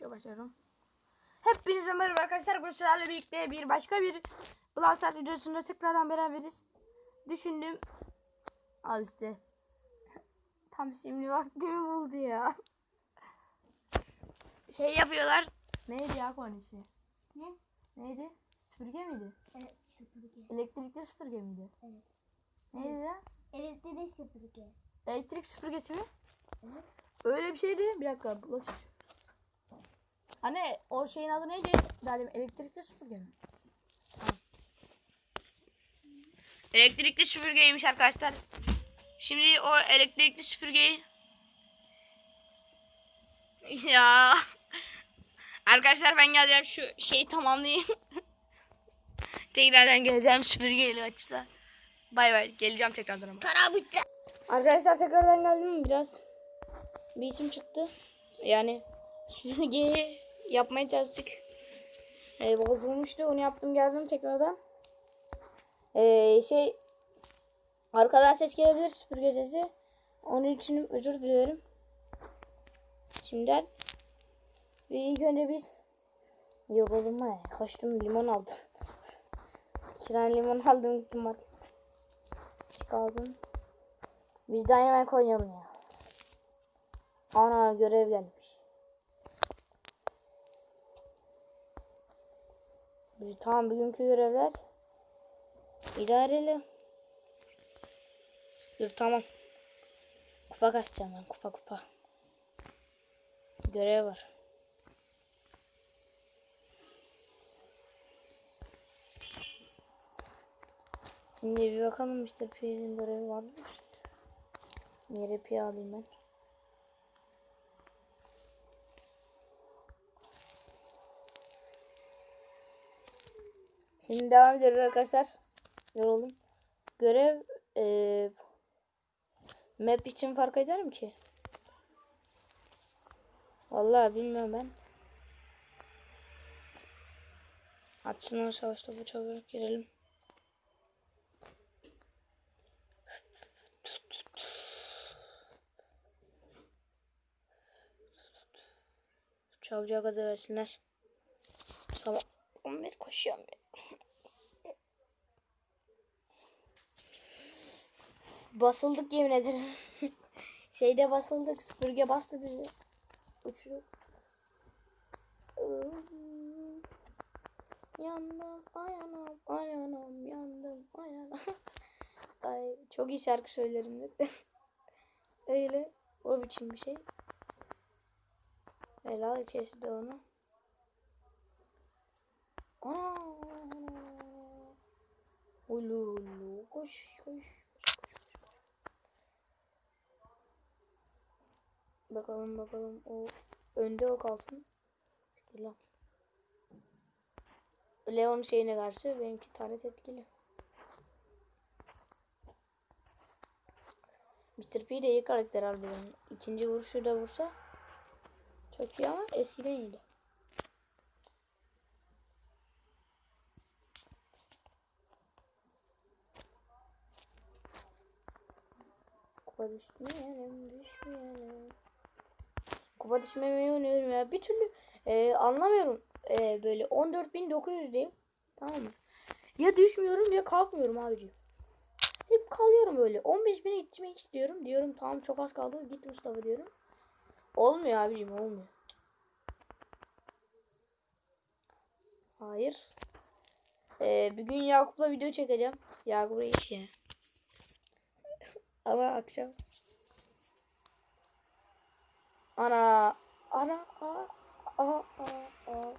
Video başlıyorum. Hepinize merhaba arkadaşlar. Bu sizlerle birlikte bir başka bir Brawl Stars videosunda tekrardan beraberiz. Düşündüm. Al işte. Tam şimdi vaktimi buldu ya. Şey yapıyorlar. Neydi ya konu şey? Ne? Neydi? Süpürge miydi? Evet süpürge. Elektrikli süpürge miydi? Evet. Neydi ya? Elektrikli süpürge. Elektrik süpürgesi mi? Evet. Öyle bir şeydi. Bir dakika. Bulaşık. Hani o şeyin adı neydi? Demin elektrikli süpürge mi? Ha. Elektrikli süpürgeymiş arkadaşlar. Şimdi o elektrikli süpürgeyi ya arkadaşlar ben geleceğim şu şeyi tamamlayayım. tekrardan geleceğim süpürgeyle açıkla. Bay bay geleceğim tekrardan ama. Karabıçta. Arkadaşlar tekrardan geldim biraz. Bir isim çıktı. Yani süpürgeyi yapmaya çalıştık. Ee, bozulmuştu. Onu yaptım geldim tekrardan. Ee, şey arkadan ses gelebilir süpürge sesi. Onun için özür dilerim. Şimdiden ilk önce biz yoruldum ha. Koştum limon aldım. İki tane limon aldım gittim bak. Çıkardım. Biz hemen koyalım ya. Ana görev gelmiş. Tamam bugünkü görevler idareli. Dur tamam. Kupa kasacağım ben kupa kupa. Görev var. Şimdi bir bakalım Mr. P'nin görevi var mı? Yere P alayım ben. Şimdi devam ediyoruz arkadaşlar. Yoruldum. Görev eee map için fark eder mi ki? Vallahi bilmiyorum ben. Açsın o savaşta bu çabuk girelim. Çabucağa gaza versinler. Sabah 11 koşuyorum ya. Basıldık yemin ederim. Şeyde basıldık. Süpürge bastı bizi. Uçuyor. Yandım ayanam ayanam yandım ayanam. Ay çok iyi şarkı söylerim dedi. Öyle o biçim bir şey. Helal kesti onu. Ana. Ulu ulu koş koş. Bakalım bakalım o önde o kalsın. Siktir Leon şeyine karşı benimki taret etkili. Mr. P de iyi karakter harbiden. İkinci vuruşu da vursa çok iyi ama eskiden iyiydi. Kupa düşmeyelim, düşmeyelim. Kupa düşmemeyi oynuyorum ya. Bir türlü e, anlamıyorum. E, böyle 14.900 diyeyim. Tamam mı? Ya düşmüyorum ya kalkmıyorum abiciğim. Hep kalıyorum böyle. 15.000'e gitmek istiyorum. Diyorum tamam çok az kaldı. Git Mustafa diyorum. Olmuyor abicim olmuyor. Hayır. Ee, bir gün Yakup'la video çekeceğim. Yakup'a iş ya. Ama akşam. Ana. Ana. Ana. Aha. Aha. Aha.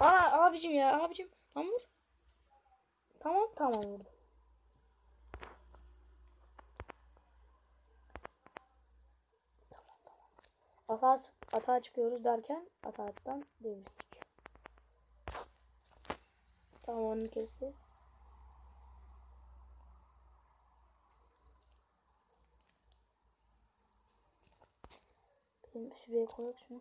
Ana abicim ya abicim. Tamam vur. Tamam tamam vurdum. Atağa, atağa çıkıyoruz derken atağından devrildik. Tamam onu kesti. Benim şuraya koyalım şunu.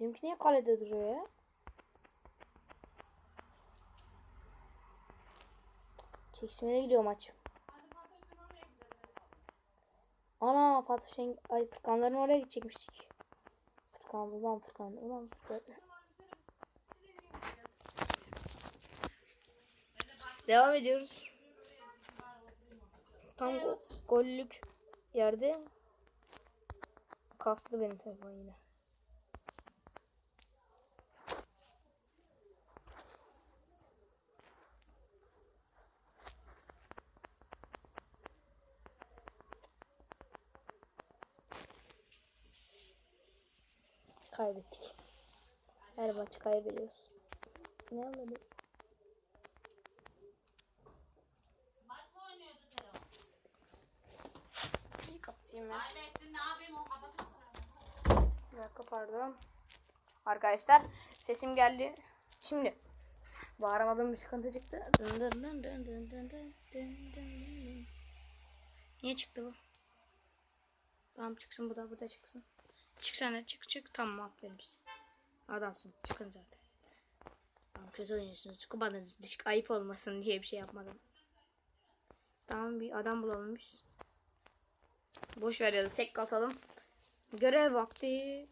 Benimki niye kalede duruyor ya? Çekişmeye gidiyor maç. Ana Fatih Şeng... Ay Furkanların oraya gidecekmiştik. Furkan ulan Furkan ulan Furkan. Devam ediyoruz. Tam go- gollük yerde kastı benim telefon yine. Kaybettik. Her maçı kaybediyoruz. Ne anladım? İyi kapatayım ben. Bir dakika pardon. Arkadaşlar sesim geldi. Şimdi bağıramadığım bir sıkıntı çıktı. Dın dın dın dın dın dın dın dın dın dın. Niye çıktı bu? Tamam çıksın bu da bu da çıksın. Çıksana çık çık. Tamam aferin size. Adamsın çıkın zaten. Tamam kötü oynuyorsunuz. Çıkmadınız. Düşük ayıp olmasın diye bir şey yapmadım. Tamam bir adam bulalım biz. Boş ver ya da tek kasalım. Görev vakti.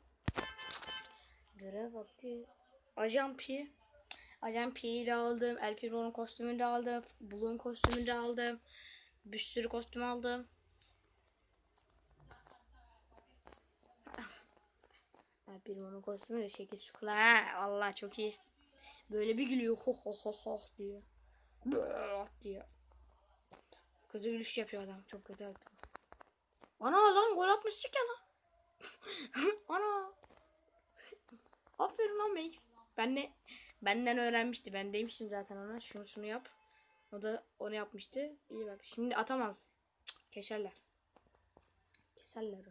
Görev vakti. Ajan P. Ajan P'yi de aldım. El Primo'nun kostümünü de aldım. Bulun kostümünü de aldım. Bir sürü kostüm aldım. El Primo'nun kostümü de şekil şukla. Ha, Allah çok iyi. Böyle bir gülüyor. Ho ho ho ho diyor. Bırak diyor. Kötü gülüş yapıyor adam. Çok kötü. Ana lan gol atmıştık ya lan. Ana. Aferin lan Max. Ben de benden öğrenmişti. Ben demiştim zaten ona şunu şunu yap. O da onu yapmıştı. İyi bak. Şimdi atamaz. Cık, Keserler. Keserler.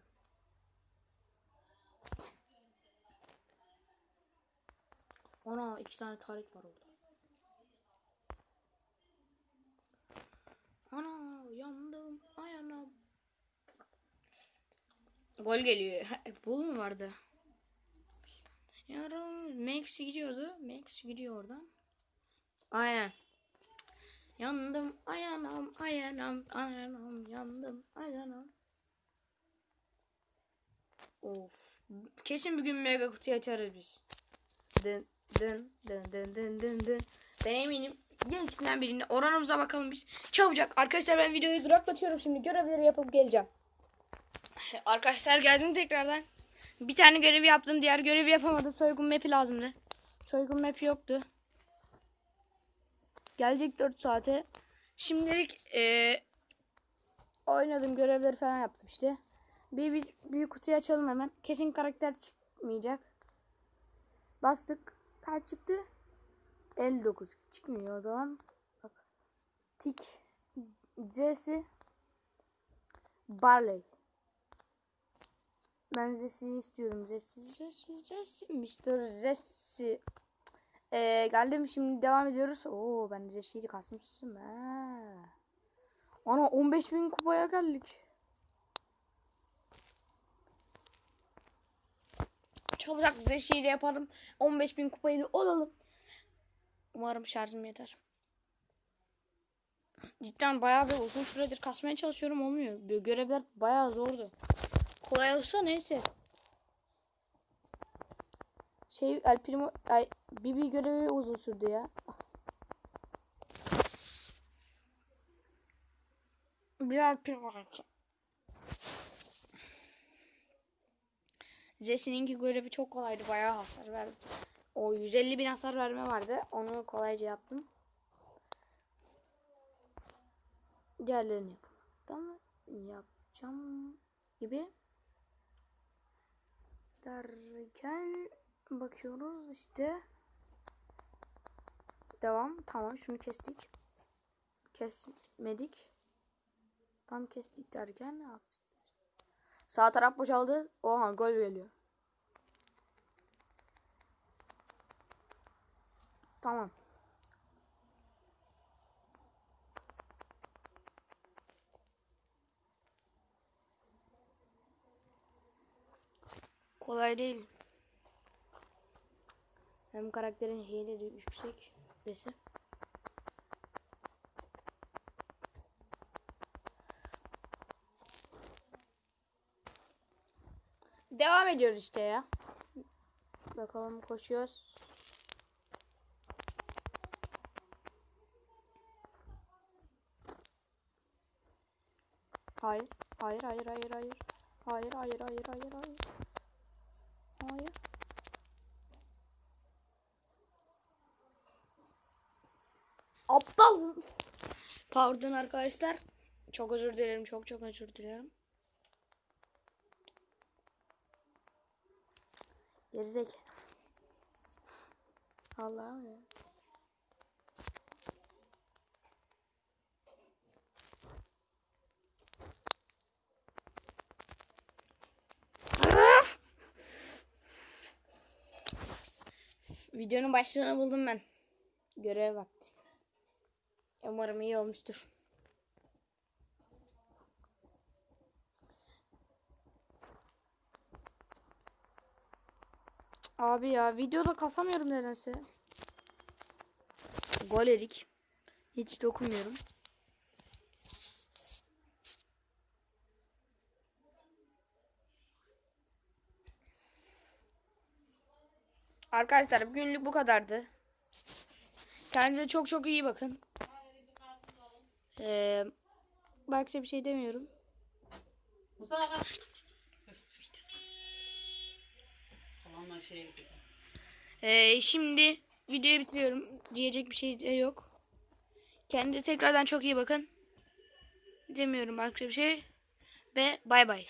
Ana iki tane tarik var orada. Ana yandım. Ay anam. Gol geliyor. Bul mu vardı? Yarım Max gidiyordu. Max gidiyor oradan. Aynen. Yandım ayanam ayanam ayanam yandım ayanam. Of. Kesin bir gün mega kutuyu açarız biz. Dın dın dın dın dın dın dın. Ben eminim ya ikisinden birinde oranımıza bakalım biz. Çabucak. Arkadaşlar ben videoyu duraklatıyorum şimdi. Görevleri yapıp geleceğim. Arkadaşlar geldim tekrardan. Bir tane görevi yaptım. Diğer görevi yapamadım. Soygun map'i lazımdı. Soygun map'i yoktu. Gelecek 4 saate. Şimdilik eee oynadım. Görevleri falan yaptım işte. Bir, bir büyük kutuyu açalım hemen. Kesin karakter çıkmayacak. Bastık. Kaç çıktı? 59 çıkmıyor o zaman. Bak. Tik Z'si Barley. Ben Zesi'yi istiyorum. Zesi, Zesi, Zesi. Mr. Zesi. Ee, geldim şimdi devam ediyoruz. Oo ben Zesi'yi kasmışım. Ha. Ana 15.000 kupaya geldik. Çabucak Zesi'yi de yapalım. 15.000 kupayı da olalım. Umarım şarjım yeter. Cidden bayağı bir uzun süredir kasmaya çalışıyorum olmuyor. Görevler bayağı zordu. Kolay olsa neyse. Şey El Primo ay Bibi görevi uzun sürdü ya. Bir El Primo. Jesse'ninki görevi çok kolaydı. Bayağı hasar verdi. O 150 bin hasar verme vardı. Onu kolayca yaptım. Diğerlerini yapalım. Tamam. Yapacağım gibi. Derken bakıyoruz işte. Devam. Tamam şunu kestik. Kesmedik. Tam kestik derken az. Sağ taraf boşaldı. Oha gol geliyor. Tamam. Kolay değil. Hem karakterin şeyleri yüksek. Neyse. Devam ediyoruz işte ya. Bakalım koşuyoruz. Hayır, hayır, hayır, hayır. Hayır, hayır, hayır, hayır, hayır. Hayır. Aptal. Pardon arkadaşlar. Çok özür dilerim. Çok çok özür dilerim. Gerizekalı. Allah'ım ya. Videonun başlığını buldum ben. Görev vakti. Umarım iyi olmuştur. Abi ya videoda kasamıyorum nedense. Gol erik. Hiç dokunmuyorum. Arkadaşlar bugünlük bu kadardı. Kendinize çok çok iyi bakın. Ee, başka bir şey demiyorum. Gidelim. Ee, şimdi videoyu bitiriyorum. Diyecek bir şey de yok. Kendinize tekrardan çok iyi bakın. Demiyorum başka bir şey. Ve bay bay.